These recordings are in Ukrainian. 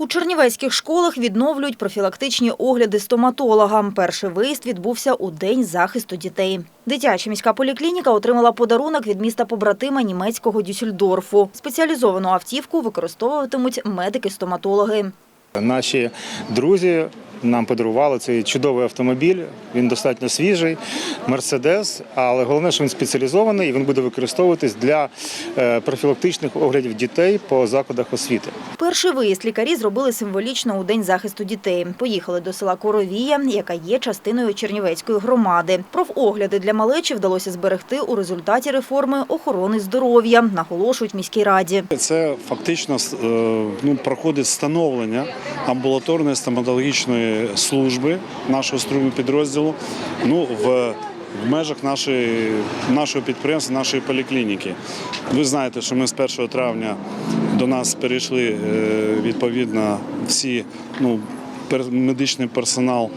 У чернівецьких школах відновлюють профілактичні огляди стоматологам. Перший виїзд відбувся у День захисту дітей. Дитяча міська поліклініка отримала подарунок від міста побратима німецького Дюссельдорфу. Спеціалізовану автівку використовуватимуть медики-стоматологи. Наші друзі нам подарували цей чудовий автомобіль. Він достатньо свіжий, мерседес, але головне, що він спеціалізований і він буде використовуватись для е, профілактичних оглядів дітей по закладах освіти. Перший виїзд лікарі зробили символічно у День захисту дітей. Поїхали до села Коровія, яка є частиною Чернівецької громади. Профогляди для малечі вдалося зберегти у результаті реформи охорони здоров'я, наголошують міській раді. Це фактично е, ну, проходить становлення амбулаторної стоматологічної служби нашого струму підрозділу ну, в, в межах нашої, нашого підприємства, нашої поліклініки. Ви знаєте, що ми з 1 травня до нас перейшли е, відповідно всі ну, пер- медичний персонал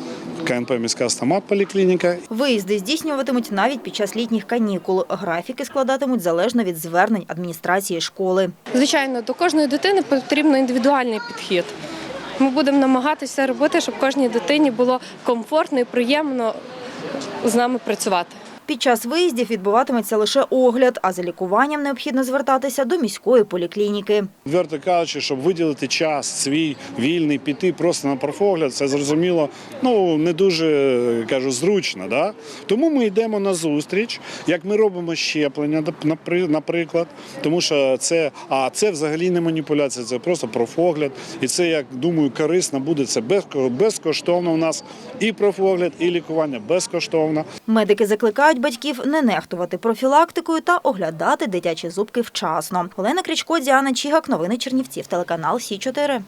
КНП міська стомат поліклініка Виїзди здійснюватимуть навіть під час літніх канікул. Графіки складатимуть залежно від звернень адміністрації школи. Звичайно, до кожної дитини потрібен індивідуальний підхід. Ми будемо намагатися робити, щоб кожній дитині було комфортно і приємно з нами працювати. Під час виїздів відбуватиметься лише огляд, а за лікуванням необхідно звертатися до міської поліклініки. Відверто кажучи, щоб виділити час свій вільний, піти просто на профогляд, це зрозуміло, ну не дуже кажу, зручно. Да? Тому ми йдемо на зустріч, як ми робимо щеплення, наприклад. Тому що це, а це взагалі не маніпуляція, це просто профогляд. І це, як думаю, корисно буде. Це безкоштовно у нас і профогляд, і лікування безкоштовно. Медики закликають батьків не нехтувати профілактикою та оглядати дитячі зубки вчасно. Олена Крічко, Діана Чігак, новини Чернівців, телеканал Сі 4